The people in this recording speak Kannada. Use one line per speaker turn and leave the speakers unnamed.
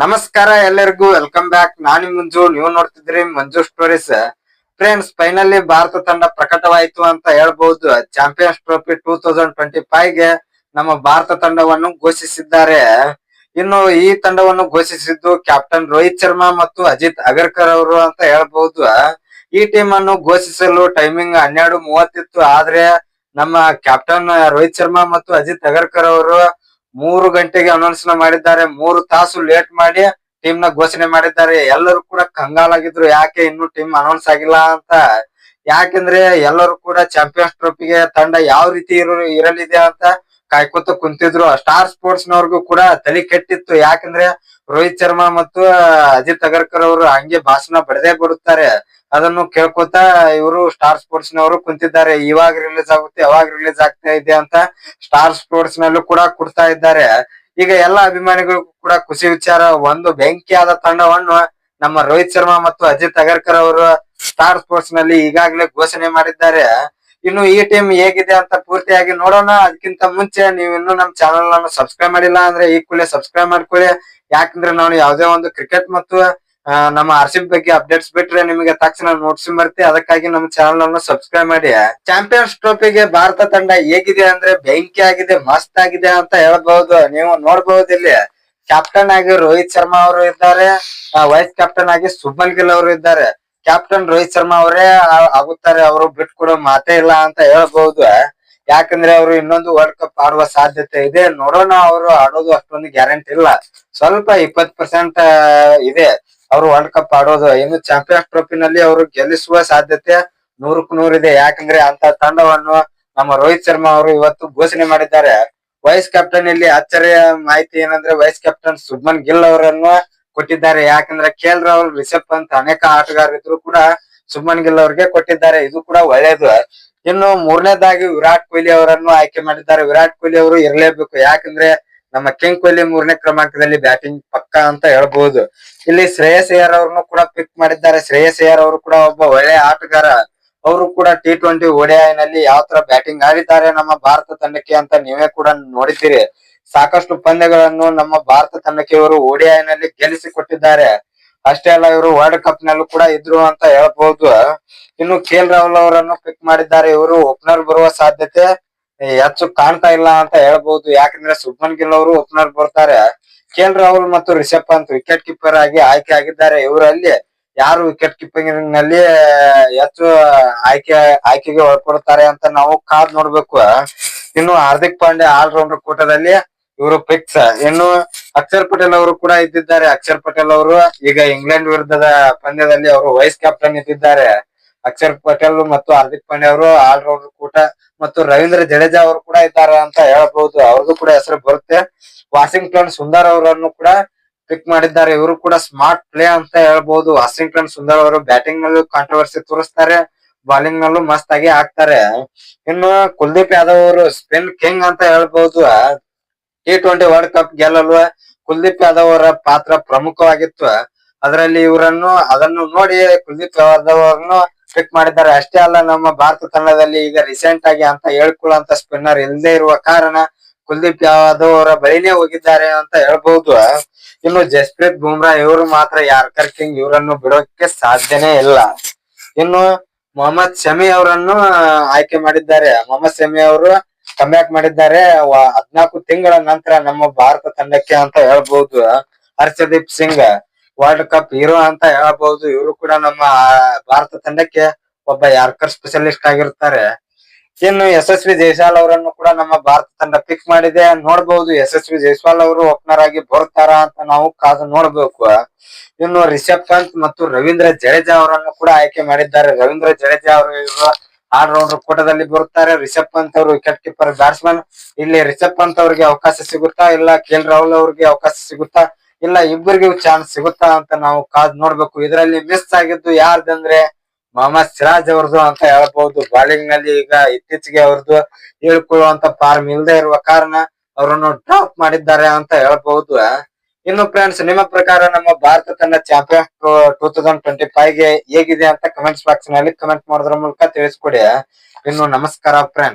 ನಮಸ್ಕಾರ ಎಲ್ಲರಿಗೂ ವೆಲ್ಕಮ್ ಬ್ಯಾಕ್ ನಾನು ಮಂಜು, ನೀವು ನೋಡ್ತಿದ್ರಿ Manju stories friends finally Bharata ತಂಡ ಪ್ರಕಟವಾಯಿತು ಅಂತ ಹೇಳ್ಬಹುದು champions trophy two thousand twenty ಫೈವ್ಗೆ ನಮ್ಮ ಭಾರತ ತಂಡವನ್ನು ಘೋಷಿಸಿದ್ದಾರೆ. ಇನ್ನು ಈ ತಂಡವನ್ನು ಘೋಷಿಸಿದ್ದು ಕ್ಯಾಪ್ಟನ್ ರೋಹಿತ್ ಶರ್ಮಾ ಮತ್ತು ಅಜಿತ್ ಅಗರ್ಕರ್ ಅವರು ಅಂತ ಹೇಳ್ಬಹುದು ಈ ಟೀಮ್ ಅನ್ನು ಘೋಷಿಸಲು ಟೈಮಿಂಗ್ ಹನ್ನೆರಡು ಮೂವತ್ತಿತ್ತು. ಆದ್ರೆ ನಮ್ಮ ಕ್ಯಾಪ್ಟನ್ ರೋಹಿತ್ ಶರ್ಮಾ ಮತ್ತು ಅಜಿತ್ ಅಗರ್ಕರ್ ಅವರು ಮೂರು ಗಂಟೆಗೆ ಅನೌನ್ಸ್ ಮಾಡಿದ್ದಾರೆ, ಮೂರು ತಾಸು ಲೇಟ್ ಮಾಡಿ ಟೀಮ್ನ ಘೋಷಣೆ ಮಾಡಿದ್ದಾರೆ. ಎಲ್ಲರೂ ಕೂಡ ಕಂಗಾಲಾಗಿದ್ರು, ಯಾಕೆ ಇನ್ನು ಟೀಮ್ ಅನೌನ್ಸ್ ಆಗಿಲ್ಲ ಅಂತ. ಯಾಕಂದ್ರೆ ಎಲ್ಲರೂ ಕೂಡ ಚಾಂಪಿಯನ್ಸ್ ಟ್ರೋಫಿಗೆ ತಂಡ ಯಾವ ರೀತಿ ಇರು- ಇರಲಿದೆ ಅಂತ ಕಾಯ್ಕೊತ ಕುಂತಿದ್ರು. ಸ್ಟಾರ್ ಸ್ಪೋರ್ಟ್ಸ್ ನವ್ರಿಗೂ ಕೂಡ ತಲೆ ಕೆಟ್ಟಿತ್ತು. ಯಾಕಂದ್ರೆ ರೋಹಿತ್ ಶರ್ಮಾ ಮತ್ತು ಅಜಿತ್ ಅಗರ್ಕರ್ ಅವರು ಹಂಗೆ ಭಾಷಣ ಬಡದೇ ಬರುತ್ತಾರೆ. ಅದನ್ನು ಕೇಳ್ಕೊತಾ ಇವರು ಸ್ಟಾರ್ ಸ್ಪೋರ್ಟ್ಸ್ ನವರು ಕುಂತಿದ್ದಾರೆ. ಇವಾಗ ರಿಲೀಸ್ ಆಗುತ್ತೆ ಯಾವಾಗ ರಿಲೀಸ್ ಆಗ್ತಾ ಇದೆ ಅಂತ ಸ್ಟಾರ್ ಸ್ಪೋರ್ಟ್ಸ್ ನಲ್ಲೂ ಕೂಡ ಕೊಡ್ತಾ ಇದ್ದಾರೆ. ಈಗ ಎಲ್ಲಾ ಅಭಿಮಾನಿಗಳಿಗೂ ಕೂಡ ಖುಷಿ ವಿಚಾರ, ಒಂದು ಬೆಂಕಿಯಾದ ತಂಡವನ್ನು ನಮ್ಮ ರೋಹಿತ್ ಶರ್ಮಾ ಮತ್ತು ಅಜಿತ್ ಅಗರ್ಕರ್ ಅವರು ಸ್ಟಾರ್ ಸ್ಪೋರ್ಟ್ಸ್ನಲ್ಲಿ ಈಗಾಗಲೇ ಘೋಷಣೆ ಮಾಡಿದ್ದಾರೆ. ಇನ್ನು ಈ ಟೀಮ್ ಹೇಗಿದೆ ಅಂತ ಪೂರ್ತಿಯಾಗಿ ನೋಡೋಣ. ಅದಕ್ಕಿಂತ ಮುಂಚೆ ನೀವು ಇನ್ನು ನಮ್ಮ ಚಾನಲ್ ಅನ್ನು ಸಬ್ಸ್ಕ್ರೈಬ್ ಮಾಡಿಲ್ಲ ಅಂದ್ರೆ ಈ ಕೂಡಲೇ ಸಬ್ಸ್ಕ್ರೈಬ್ ಮಾಡ್ಕೊಳ್ಳಿ. ಯಾಕಂದ್ರೆ ನಾನು ಯಾವುದೇ ಒಂದು ಕ್ರಿಕೆಟ್ ಮತ್ತು ನಮ್ಮ ಆರ್ ಬಗ್ಗೆ ಅಪ್ಡೇಟ್ಸ್ ಬಿಟ್ರೆ ನಿಮಗೆ ತಕ್ಷಣ ನೋಟ್ಸ್ ಬರ್ತಿ ಅದಕ್ಕಾಗಿ ನಮ್ಮ ಚಾನಲ್ ಅನ್ನು ಸಬ್ಸ್ಕ್ರೈಬ್ ಮಾಡಿ. ಚಾಂಪಿಯನ್ಸ್ ಟ್ರೋಫಿಗೆ ಭಾರತ ತಂಡ ಹೇಗಿದೆ ಅಂದ್ರೆ ಬೆಂಕಿ ಆಗಿದೆ, ಮಸ್ತ್ ಆಗಿದೆ ಅಂತ ಹೇಳ್ಬಹುದು ನೀವು ನೋಡಬಹುದು ಇಲ್ಲಿ. ಕ್ಯಾಪ್ಟನ್ ಆಗಿ ರೋಹಿತ್ ಶರ್ಮಾ ಅವರು ಇದ್ದಾರೆ. ವೈಸ್ ಕ್ಯಾಪ್ಟನ್ ಆಗಿ ಸುಬ್ಮನ್ ಗಿಲ್ ಅವರು ಇದ್ದಾರೆ. ಕ್ಯಾಪ್ಟನ್ ರೋಹಿತ್ ಶರ್ಮಾ ಅವರೇ ಆಗುತ್ತಾರೆ. ಅವರು ಬಿಟ್ಕೊಡೋ ಮಾತೇ ಇಲ್ಲ ಅಂತ ಹೇಳ್ಬಹುದು ಯಾಕಂದ್ರೆ ಅವರು ಇನ್ನೊಂದು ವರ್ಲ್ಡ್ ಕಪ್ ಆಡುವ ಸಾಧ್ಯತೆ ಇದೆ. ನೋಡೋಣ ಅವರು ಆಡೋದು ಅಷ್ಟೊಂದು ಗ್ಯಾರಂಟಿ ಇಲ್ಲ. ಸ್ವಲ್ಪ ಇಪ್ಪತ್ ಪರ್ಸೆಂಟ್ ಇದೆ. ಅವರು ವರ್ಲ್ಡ್ ಕಪ್ ಆಡೋದು. ಇನ್ನು ಚಾಂಪಿಯನ್ಸ್ ಟ್ರೋಫಿ ನಲ್ಲಿ ಅವರು ಗೆಲ್ಲಿಸುವ ಸಾಧ್ಯತೆ ನೂರಕ್ಕೂ ಇದೆ. ಯಾಕಂದ್ರೆ ಅಂತ ತಂಡವನ್ನು ನಮ್ಮ ರೋಹಿತ್ ಶರ್ಮಾ ಅವರು ಇವತ್ತು ಘೋಷಣೆ ಮಾಡಿದ್ದಾರೆ. ವೈಸ್ ಕ್ಯಾಪ್ಟನ್ ಇಲ್ಲಿ ಅಚ್ಚರಿಯ ಮಾಹಿತಿ ಏನಂದ್ರೆ ವೈಸ್ ಕ್ಯಾಪ್ಟನ್ ಸುಬ್ಮನ್ ಗಿಲ್ ಅವರನ್ನು ಕೊಟ್ಟಿದ್ದಾರೆ. ಯಾಕಂದ್ರೆ ಕೆ ಎಲ್ ರಾಹುಲ್ ರಿಷಬ್ ಪಂತ್ ಅನೇಕ ಆಟಗಾರರಿದ್ರು ಕೂಡ ಸುಬ್ಮನ್ ಗಿಲ್ ಅವ್ರಿಗೆ ಕೊಟ್ಟಿದ್ದಾರೆ. ಇದು ಕೂಡ ಒಳ್ಳೇದು. ಇನ್ನು ಮೂರನೇದಾಗಿ ವಿರಾಟ್ ಕೊಹ್ಲಿ ಅವರನ್ನು ಆಯ್ಕೆ ಮಾಡಿದ್ದಾರೆ. ವಿರಾಟ್ ಕೊಹ್ಲಿ ಅವರು ಇರಲೇಬೇಕು. ಯಾಕಂದ್ರೆ ನಮ್ಮ ಕಿಂಗ್ ಕೊಹ್ಲಿ ಮೂರನೇ ಕ್ರಮಾಂಕದಲ್ಲಿ ಬ್ಯಾಟಿಂಗ್ ಪಕ್ಕ ಅಂತ ಹೇಳ್ಬಹುದು ಇಲ್ಲಿ ಶ್ರೇಯಸ್ ಅಯ್ಯರ್ ಅವ್ರನ್ನು ಕೂಡ ಪಿಕ್ ಮಾಡಿದ್ದಾರೆ. ಶ್ರೇಯಸ್ ಅಯ್ಯರ್ ಅವರು ಕೂಡ ಒಬ್ಬ ಒಳ್ಳೆಯ ಆಟಗಾರ. ಅವರು ಕೂಡ ಟಿ ಟ್ವೆಂಟಿ ನಲ್ಲಿ ಯಾವ ತರ ಬ್ಯಾಟಿಂಗ್ ಆಡಿದ್ದಾರೆ ನಮ್ಮ ಭಾರತ ತಂಡಕ್ಕೆ ಅಂತ ನೀವೇ ಕೂಡ ನೋಡಿದ್ದೀರಿ. ಸಾಕಷ್ಟು ಪಂದ್ಯಗಳನ್ನು ನಮ್ಮ ಭಾರತ ತಂಡಕ್ಕೆ ಇವರು ನಲ್ಲಿ ಗೆಲ್ಲಿಸಿ ಕೊಟ್ಟಿದ್ದಾರೆ ಅಷ್ಟೇ ಅಲ್ಲ, ಇವರು ವರ್ಲ್ಡ್ ಕಪ್ ನಲ್ಲೂ ಕೂಡ ಇದ್ರು ಅಂತ ಹೇಳ್ಬಹುದು ಇನ್ನು ಕೆ ಎಲ್ ರಾಹುಲ್ ಅವರನ್ನು ಪಿಕ್ ಮಾಡಿದ್ದಾರೆ. ಇವರು ಓಪನರ್ ಬರುವ ಸಾಧ್ಯತೆ ಹೆಚ್ಚು ಕಾಣ್ತಾ ಇಲ್ಲ ಅಂತ ಹೇಳ್ಬಹುದು ಯಾಕಂದ್ರೆ ಸುಬ್ಮನ್ ಗಿಲ್ ಅವರು ಓಪನರ್ ಬರ್ತಾರೆ. ಕೆ ಎಲ್ ರಾಹುಲ್ ಮತ್ತು ರಿಷಬ್ ಪಂತ್ ವಿಕೆಟ್ ಕೀಪರ್ ಆಗಿ ಆಯ್ಕೆ ಆಗಿದ್ದಾರೆ. ಇವರಲ್ಲಿ ಯಾರು ವಿಕೆಟ್ ಕೀಪಿಂಗ್ನಲ್ಲಿ ಹೆಚ್ಚು ಆಯ್ಕೆ, ಆಯ್ಕೆಗೆ ಒಳಪಡುತ್ತಾರೆ ಅಂತ ನಾವು ಕಾದ್ ನೋಡ್ಬೇಕು. ಇನ್ನು ಹಾರ್ದಿಕ್ ಪಾಂಡ್ಯ ಆಲ್ರೌಂಡರ್ ಕೂಟದಲ್ಲಿ ಇವರು ಪಿಕ್ಸ್ ಇನ್ನು ಅಕ್ಷರ್ ಪಟೇಲ್ ಅವರು ಕೂಡ ಇದ್ದಿದ್ದಾರೆ. ಅಕ್ಷರ್ ಪಟೇಲ್ ಅವರು ಈಗ ಇಂಗ್ಲೆಂಡ್ ವಿರುದ್ಧದ ಪಂದ್ಯದಲ್ಲಿ ಅವರು ವೈಸ್ ಕ್ಯಾಪ್ಟನ್ ಇದ್ದಿದ್ದಾರೆ. ಅಕ್ಷರ್ ಪಟೇಲ್ ಮತ್ತು ಹಾರ್ದಿಕ್ ಪಾಂಡೆ ಅವರು ಆಲ್ ರೌಂಡರ್ ಕೂಟ ಮತ್ತು ರವೀಂದ್ರ ಜಡೇಜಾ ಅವರು ಕೂಡ ಇದ್ದಾರೆ ಅಂತ ಹೇಳಬಹುದು. ಅವ್ರಿಗೂ ಕೂಡ ಹೆಸರು ಬರುತ್ತೆ. ವಾಷಿಂಗ್ಟನ್ ಸುಂದರ್ ಅವರನ್ನು ಕೂಡ ಪಿಕ್ ಮಾಡಿದ್ದಾರೆ. ಇವರು ಕೂಡ ಸ್ಮಾರ್ಟ್ ಪ್ಲೇ ಅಂತ ಹೇಳ್ಬಹುದು. ವಾಷಿಂಗ್ಟನ್ ಸುಂದರ್ ಅವರು ಬ್ಯಾಟಿಂಗ್ ನಲ್ಲೂ ಕಾಂಟ್ರವರ್ಸಿ ತೋರಿಸ್ತಾರೆ. ಬಾಲಿಂಗ್ ನಲ್ಲೂ ಮಸ್ತ್ ಆಗಿ ಹಾಕ್ತಾರೆ. ಇನ್ನು ಕುಲ್ದೀಪ್ ಯಾದವ್ ಅವರು ಸ್ಪಿನ್ ಕಿಂಗ್ ಅಂತ ಹೇಳ್ಬಹುದು. ಟಿ ಟ್ವೆಂಟಿ ವರ್ಲ್ಡ್ ಕಪ್ ಗೆಲ್ಲಲು ಕುಲ್ದೀಪ್ ಯಾದವ್ ಅವರ ಪಾತ್ರ ಪ್ರಮುಖವಾಗಿತ್ತು. ಅದರಲ್ಲಿ ಇವರನ್ನು, ಅದನ್ನು ನೋಡಿ ಕುಲ್ದೀಪ್ ಯಾದವ್ ಅವರನ್ನು ಪಿಕ್ ಮಾಡಿದ್ದಾರೆ. ಅಷ್ಟೇ ಅಲ್ಲ, ನಮ್ಮ ಭಾರತ ತಂಡದಲ್ಲಿ ಈಗ ರೀಸೆಂಟ್ ಆಗಿ ಅಂತ ಹೇಳ್ಕೊಳ್ಳುವಂತ ಸ್ಪಿನ್ನರ್ ಇಲ್ಲದೆ ಇರುವ ಕಾರಣ ಕುಲ್ದೀಪ್ ಯಾದವ್ ಅವರ ಬಳಿನೇ ಹೋಗಿದ್ದಾರೆ ಅಂತ ಹೇಳ್ಬಹುದು ಇನ್ನು ಜಸ್ಪ್ರೀತ್ ಬುಮ್ರಾ ಇವರು ಮಾತ್ರ ಯಾರ್ಕರ್ ಕಿಂಗ್ ಇವರನ್ನು ಬಿಡೋಕೆ ಸಾಧ್ಯನೇ ಇಲ್ಲ. ಇನ್ನು ಮೊಹಮ್ಮದ್ ಶಮಿ ಅವರನ್ನು ಆಯ್ಕೆ ಮಾಡಿದ್ದಾರೆ. ಮೊಹಮ್ಮದ್ ಶಮಿ ಅವರು ಕಮ್ಬ್ಯಾಕ್ ಮಾಡಿದ್ದಾರೆ. ಹದ್ನಾಲ್ಕು ತಿಂಗಳ ನಂತರ ನಮ್ಮ ಭಾರತ ತಂಡಕ್ಕೆ ಅಂತ ಹೇಳ್ಬಹುದು Harshdeep Singh. World cup hero ಅಂತ ಹೇಳ್ಬಹುದು ಇವರು ಕೂಡ ನಮ್ಮ ಭಾರತ ತಂಡಕ್ಕೆ ಒಬ್ಬ ಯಾರ್ಕರ್ ಸ್ಪೆಷಲಿಸ್ಟ್ ಆಗಿರ್ತಾರೆ. ಇನ್ನು ಯಶಸ್ವಿ ಜೈಸ್ವಾಲ್ ಅವರನ್ನು ಕೂಡ ನಮ್ಮ ಭಾರತ ತಂಡ ಪಿಕ್ ಮಾಡಿದೆ. ನೋಡಬಹುದು ಯಶಸ್ವಿ ಜೈಸ್ವಾಲ್ ಅವರು ಓಪನರ್ ಆಗಿ ಬರ್ತಾರ ಅಂತ ನಾವು ಕಾದು ನೋಡ್ಬೇಕು. ಇನ್ನು ರಿಷಬ್ ಪಂತ್ ಮತ್ತು ರವೀಂದ್ರ ಜಡೇಜಾ ಅವರನ್ನು ಕೂಡ ಆಯ್ಕೆ ಮಾಡಿದ್ದಾರೆ. ರವೀಂದ್ರ ಜಡೇಜಾ ಅವರು ಆಲ್ರೌಂಡರ್ ಕೂಟದಲ್ಲಿ ಬರುತ್ತಾರೆ. ರಿಷಬ್ ಪಂತ್ ಅವರು ವಿಕೆಟ್ ಕೀಪರ್ ಬ್ಯಾಟ್ಸ್ಮನ್ ಇಲ್ಲಿ ರಿಷಬ್ ಪಂತ್ ಅವರಿಗೆ ಅವಕಾಶ ಸಿಗುತ್ತಾ? ಇಲ್ಲ ಕೆ ಎಲ್ ರಾಹುಲ್ ಅವರಿಗೆ ಅವಕಾಶ ಸಿಗುತ್ತಾ? ಇಲ್ಲ ಇಬ್ಬರಿಗೂ ಚಾನ್ಸ್ ಸಿಗುತ್ತಾ ಅಂತ ನಾವು ಕಾದ್ ನೋಡ್ಬೇಕು. ಇದರಲ್ಲಿ ಮಿಸ್ ಆಗಿದ್ದು ಯಾರ್ದಂದ್ರೆ ಮೊಹಮ್ಮದ್ ಸಿರಾಜ್ ಅವ್ರದ್ದು ಅಂತ ಹೇಳ್ಬಹುದು ಬಾಲಿಂಗ್ನಲ್ಲಿ ಈಗ ಇತ್ತೀಚೆಗೆ ಅವ್ರದ್ದು ಹೇಳ್ಕೊಳ್ಳುವಂತ ಫಾರ್ಮ್ ಇಲ್ದೇ ಇರುವ ಕಾರಣ ಅವರನ್ನು ಡ್ರಾಪ್ ಮಾಡಿದ್ದಾರೆ ಅಂತ ಹೇಳ್ಬಹುದು ಇನ್ನು ಫ್ರೆಂಡ್ಸ್ ನಿಮ್ಮ ಪ್ರಕಾರ ನಮ್ಮ ಭಾರತ ತಂಡ ಚಾಂಪಿಯನ್ ಟೂ ತೌಸಂಡ್ ಟ್ವೆಂಟಿ ಫೈವ್ಗೆ ಹೇಗಿದೆ ಅಂತ ಕಮೆಂಟ್ಸ್ ಬಾಕ್ಸ್ನಲ್ಲಿ ಕಮೆಂಟ್ ಮಾಡೋದ್ರ ಮೂಲಕ ತಿಳಿಸ್ಕೊಡಿ. ಇನ್ನು ನಮಸ್ಕಾರ ಫ್ರೆಂಡ್ಸ್